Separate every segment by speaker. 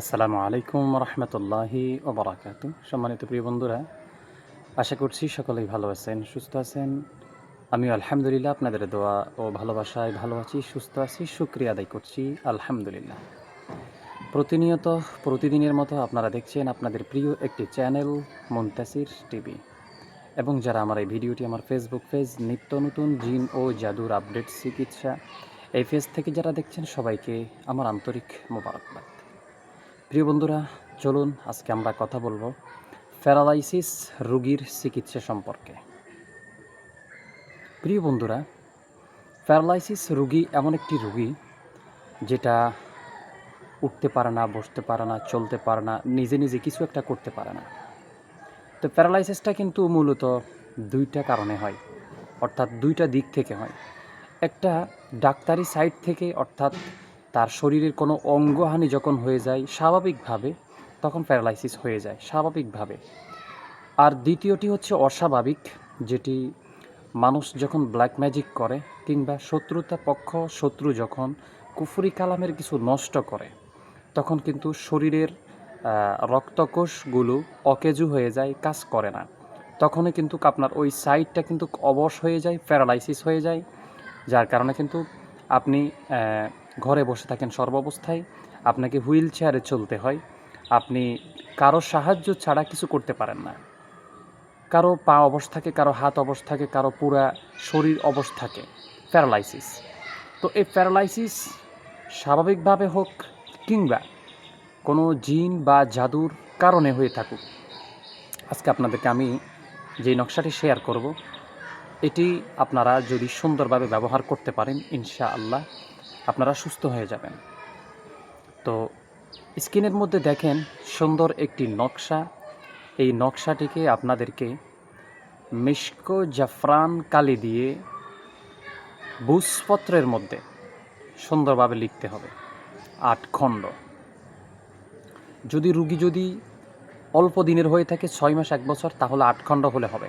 Speaker 1: আসসালামু আলাইকুম রহমতুল্লাহি ওবরাকাতু। সম্মানিত প্রিয় বন্ধুরা, আশা করছি সকলেই ভালো আছেন, সুস্থ আছেন। আমি আলহামদুলিল্লাহ আপনাদের দোয়া ও ভালোবাসায় ভালো আছি, সুস্থ আছি সুক্রিয়া আদায় করছি, আলহামদুলিল্লাহ। প্রতিনিয়ত, প্রতিদিনের মতো আপনারা দেখছেন আপনাদের প্রিয় একটি চ্যানেল, মুন্তাসির টিভি। এবং যারা আমার এই ভিডিওটি আমার ফেসবুক পেজ, নিত্য নতুন জিন ও জাদুর আপডেট, চিকিৎসা, এই পেজ থেকে যারা দেখছেন সবাইকে আমার আন্তরিক মোবারকবাদ। প্রিয় বন্ধুরা, চলুন আজকে আমরা কথা বলব প্যারালাইসিস রোগীর চিকিৎসা সম্পর্কে। প্রিয় বন্ধুরা, প্যারালাইসিস রোগী এমন একটি রোগী যেটা উঠতে পারে না, বসতে পারে না, চলতে পারে না, নিজে নিজে কিছু একটা করতে পারে না। তো প্যারালাইসিসটা কিন্তু মূলত দুইটা কারণে হয়, অর্থাৎ দুইটা দিক থেকে হয়। একটা ডাক্তারি সাইড থেকে, অর্থাৎ তার শরীরের কোনো অঙ্গহানি যখন হয়ে যায় স্বাভাবিকভাবে, তখন প্যারালাইসিস হয়ে যায় স্বাভাবিকভাবে। আর দ্বিতীয়টি হচ্ছে অস্বাভাবিক, যেটি মানুষ যখন ব্ল্যাক ম্যাজিক করে কিংবা শত্রুতা পক্ষ, শত্রু যখন কুফুরি কালামের কিছু নষ্ট করে, তখন কিন্তু শরীরের রক্তকোষগুলো অকেজু হয়ে যায়, কাজ করে না। তখনই কিন্তু আপনার ওই সাইডটা কিন্তু অবশ হয়ে যায়, প্যারালাইসিস হয়ে যায়, যার কারণে কিন্তু আপনি ঘরে বসে থাকেন সর্বাবস্থায়। আপনাকে হুইল চেয়ারে চলতে হয়। আপনি কারও সাহায্য ছাড়া কিছু করতে পারেন না। কারও পা অবশ থাকে, কারও হাত অবশ থাকে, কারও পুরা শরীর অবশ থাকে। প্যারালাইসিস। তো এই প্যারালাইসিস স্বাভাবিকভাবে হোক কিংবা কোনো জিন বা জাদুর কারণে হয়ে থাকুক, আজকে আপনাদেরকে আমি যে নকশাটি শেয়ার করব, এটি আপনারা যদি সুন্দরভাবে ব্যবহার করতে পারেন ইনশা আল্লাহ আপনারা সুস্থ হয়ে যাবেন। তো স্ক্রিনের মধ্যে দেখেন সুন্দর একটি নকশা। এই নকশাটিকে আপনাদেরকে মিষ্কো জাফরান কালি দিয়ে বুসপত্রের মধ্যে সুন্দরভাবে লিখতে হবে। আট খণ্ড। যদি রুগী যদি অল্প দিনের হয়ে থাকে ছয় মাস, এক বছর, তাহলে আট খণ্ড হলে হবে।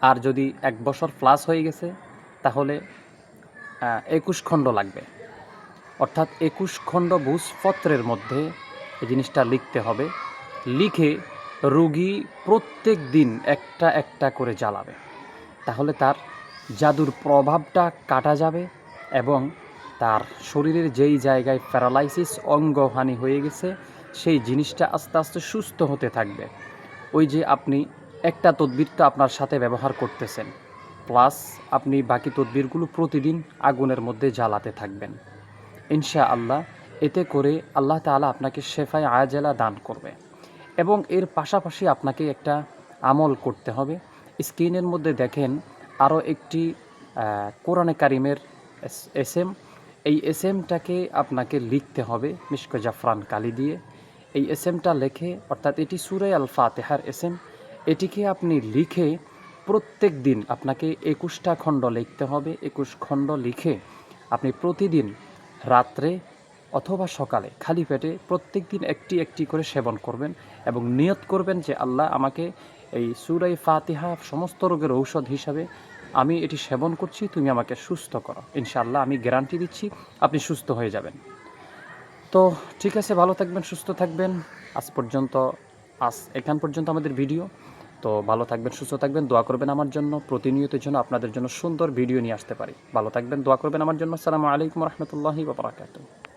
Speaker 1: আর যদি এক বছর প্লাস হয়ে গেছে, তাহলে একুশ খণ্ড লাগবে। অর্থাৎ একুশ খণ্ড ভূষপত্রের মধ্যে এই জিনিসটা লিখতে হবে। লিখে রোগী প্রত্যেক দিন একটা একটা করে জ্বালাবে। তাহলে তার জাদুর প্রভাবটা কাটা যাবে এবং তার শরীরের যেই জায়গায় প্যারালাইসিস অঙ্গহানি হয়ে গেছে, সেই জিনিসটা আস্তে আস্তে সুস্থ হতে থাকবে। ওই যে আপনি একটা তদবির তো আপনার সাথে ব্যবহার করতেছেন, প্লাস আপনি বাকি তদবিরগুলো প্রতিদিন আগুনের মধ্যে জ্বালাতে থাকবেন। ইনশা আল্লাহ এতে করে আল্লাহ তাআলা আপনাকে শেফায় আয়াজেলা দান করবে এবং এর পাশাপাশি আপনাকে একটা আমল করতে হবে। স্ক্রিনের মধ্যে দেখেন আরও একটি কোরআনে কারিমের এস এম এই এস এমটাকে আপনাকে লিখতে হবে মিশক জাফরান কালি দিয়ে। এই এস এমটা লেখে, অর্থাৎ এটি সুরে আল ফাতেহার এস এম এটিকে আপনি লিখে প্রত্যেক দিন আপনাকে একুশটা খণ্ড লিখতে হবে। একুশ খণ্ড লিখে আপনি প্রতিদিন রাত্রে অথবা সকালে খালি পেটে প্রত্যেক দিন একটি একটি করে সেবন করবেন এবং নিয়ত করবেন যে আল্লাহ আমাকে এই সুরাই ফাতিহা সমস্ত রোগের ঔষধ হিসাবে আমি এটি সেবন করছি, তুমি আমাকে সুস্থ করো। ইনশাআল্লাহ আমি গ্যারান্টি দিচ্ছি, আপনি সুস্থ হয়ে যাবেন। তো ঠিক আছে, ভালো থাকবেন, সুস্থ থাকবেন। আজ পর্যন্ত, আজ এখান পর্যন্ত আমাদের ভিডিও। তো ভালো থাকবেন, সুস্থ থাকবেন, দোয়া করবেন আমার জন্য, প্রতিনিয়ত জন্য আপনাদের জন্য সুন্দর ভিডিও নিয়ে আসতে পারি। ভালো থাকবেন, দোয়া করবেন আমার জন্য। আসসালামু আলাইকুম রহমতুল্লাহি বাবরাকাতুহ